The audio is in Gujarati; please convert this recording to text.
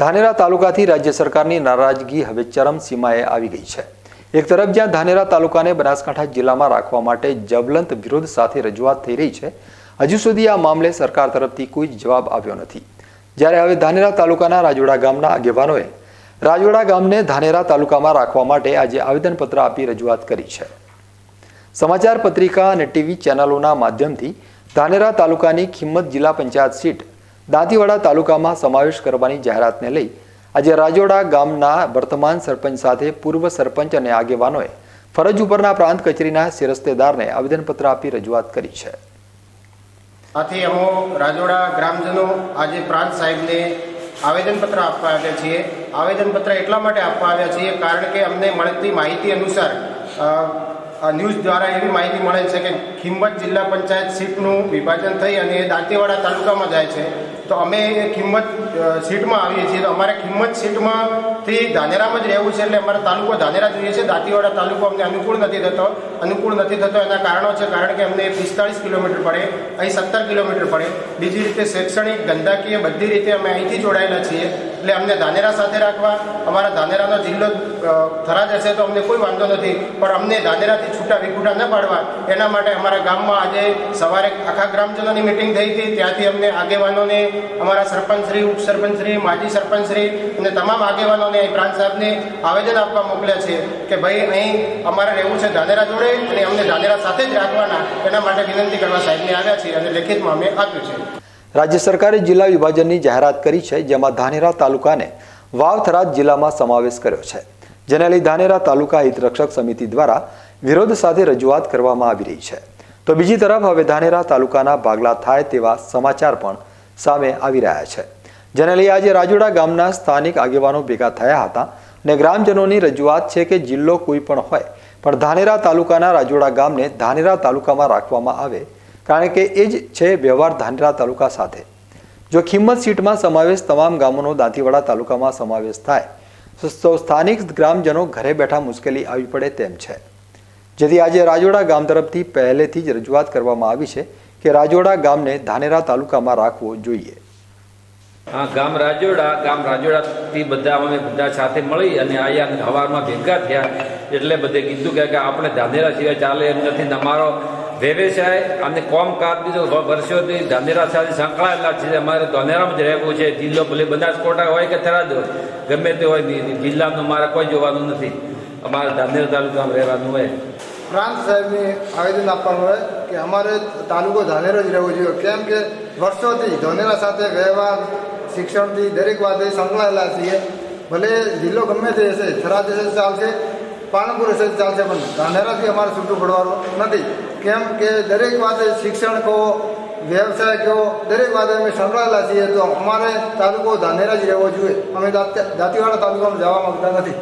ધાનેરા તાલુકાથી રાજ્ય સરકારની નારાજગી હવે ચરમસીમાએ આવી ગઈ છે. એક તરફ જ્યાં ધાનેરા તાલુકાને બનાસકાંઠા જિલ્લામાં રાખવા માટે જવલંત વિરોધ સાથે રજૂઆત થઈ રહી છે, હજુ સુધી આ મામલે સરકાર તરફથી કોઈ જવાબ આવ્યો નથી. જ્યારે હવે ધાનેરા તાલુકાના રાજોડા ગામના આગેવાનોએ રાજોડા ગામને ધાનેરા તાલુકામાં રાખવા માટે આજે આવેદનપત્ર આપી રજૂઆત કરી છે. સમાચાર પત્રિકા અને ટીવી ચેનલોના માધ્યમથી ધાનેરા તાલુકાની ખિંમત જિલ્લા પંચાયત સીટ દાંતીવાડા તાલુકામાં સમાવેશ કરવાની જાહેરાતને લઈ આજે રાજોડા ગામના વર્તમાન સરપંચ સાથે પૂર્વ સરપંચ અને આગેવાનોએ ફરજ ઉપરના પ્રાંત કચેરીના શિરસ્તેદારને આવેદનપત્ર આપી રજૂઆત કરી છે. આથી અમો રાજોડા ગ્રામજનો આજે પ્રાંત સાહેબને આવેદનપત્ર આપવા આવ્યા છીએ. આવેદનપત્ર એટલા માટે આપવા આવ્યા છીએ કારણ કે અમને મળતી માહિતી અનુસાર ન્યૂઝ દ્વારા એવી માહિતી મળે છે કે ખિંમત જિલ્લા પંચાયત સીટનું વિભાજન થઈ અને એ દાંતીવાડા તાલુકામાં જાય છે. તો અમે એ ખિંમત સીટમાં આવીએ છીએ. તો અમારે ખિંમત સીટમાંથી ધાનેરામાં જ રહેવું છે એટલે અમારે તાલુકો ધાનેરા જોઈએ છે. દાંતીવાડા તાલુકો અમને અનુકૂળ નથી થતો. અનુકૂળ નથી થતો. એના કારણો છે, કારણ કે અમને પિસ્તાળીસ કિલોમીટર પડે. અહીં સત્તર કિલોમીટર પડે. બીજી રીતે શૈક્ષણિક, ધંધાકીય બધી રીતે અમે અહીંથી જોડાયેલા છીએ. એટલે અમને ધાનેરા સાથે રાખવા, અમારા ધાનેરાનો જિલ્લો થરા થરાદ હશે તો અમને કોઈ વાંધો નથી. પણ અમને ધાનેરાથી છૂટા વિખૂટા ન પાડવા. એના માટે અમારા ગામમાં આજે સવારે આખા ગ્રામજનોની મિટિંગ થઈ હતી. ત્યાંથી અમને આગેવાનોને, અમારા સરપંચશ્રી, ઉપસરપંચશ્રી, માજી સરપંચશ્રી અને તમામ આગેવાનોને પ્રાંત સાહેબને આવેદન આપવા મોકલ્યા છે કે ભાઈ, અહીં અમારે રહેવું છે ધાનેરા જોડે અને અમને ધાનેરા સાથે જ રાખવાના. એના માટે વિનંતી કરવા સાહેબને આવ્યા છીએ અને લેખિતમાં અમે આપ્યું છે. રાજ્ય સરકારે જિલ્લા વિભાજનની જાહેરાત કરી છે, જેમાં ધાનેરા તાલુકાને વાવ થરાદ જિલ્લામાં સમાવેશ કર્યો છે. જેને લઈ ધાનેરા તાલુકા હિતરક્ષક સમિતિ દ્વારા વિરોધ સાથે રજૂઆત કરવામાં આવી રહી છે. તો બીજી તરફ હવે ધાનેરા તાલુકાના ભાગલા થાય તેવા સમાચાર પણ સામે આવી રહ્યા છે. જેને લઈ આજે રાજોડા ગામના સ્થાનિક આગેવાનો ભેગા થયા હતા અને ગ્રામજનોની રજૂઆત છે કે જિલ્લો કોઈ પણ હોય, પણ ધાનેરા તાલુકાના રાજોડા ગામને ધાનેરા તાલુકામાં રાખવામાં આવે કારણ કે એ જ છે વ્યવહાર ધાનેરા તાલુકા સાથે. જો કિંમત સીટમાં સમાવેશ તમામ ગામોનો દાંતીવાડા તાલુકામાં સમાવેશ થાય, તો સ્થાનિક ગ્રામજનો ઘરે બેઠા મુશ્કેલી આવી પડે તેમ છે. જેથી આજે રાજોડા ગામ તરફથી પહેલેથી જ રજૂઆત કરવામાં આવી છે કે રાજોડા ગામને ધાનેરા તાલુકામાં રાખવો જોઈએ. હા, ગામ રાજોડા, ગામ રાજોડાથી બધા અમે બધા સાથે મળી અને અહીંયા હવારમાં ભેગા થયા. એટલે બધે કીધું કે આપણે ધાનેરા સિવાય ચાલે એમ નથી અમારો વ્યવસાય અને કોમ કાજ બીજો વર્ષોથી ધાનેરા સાથે સંકળાયેલા છે અમારે ધાનેરામાં જ રહેવું છે. જિલ્લો ભલે બનાસકોટા હોય કે થરાદ હોય. ગમે તે હોય જિલ્લાનું મારે કોઈ જોવાનું નથી. અમારે ધાનેરા તાલુકામાં રહેવાનું હોય. પ્રાંત સાહેબને આવેદન આપવાનું હોય કે અમારે તાલુકો ધાનેરો જ રહેવો જોઈએ. કેમ કે વર્ષોથી ધાનેરા સાથે વ્યવહાર, શિક્ષણથી દરેક વાતે સંકળાયેલા છીએ. ભલે જિલ્લો ગમે તે હશે થરાદ હશે, ચાલશે પાલનપુર હશે ચાલશે પણ ધાનેરાથી અમારે છૂટું પડવાનું નથી. કેમ કે દરેક વાતે શિક્ષણ કહો, વ્યવસાય કહો, દરેક વાતે અમે સંકળાયેલા છીએ. તો અમારે તાલુકો ધાનેરા જ રહેવો જોઈએ. અમે દાંતીવાડા તાલુકામાં જવા માંગતા નથી.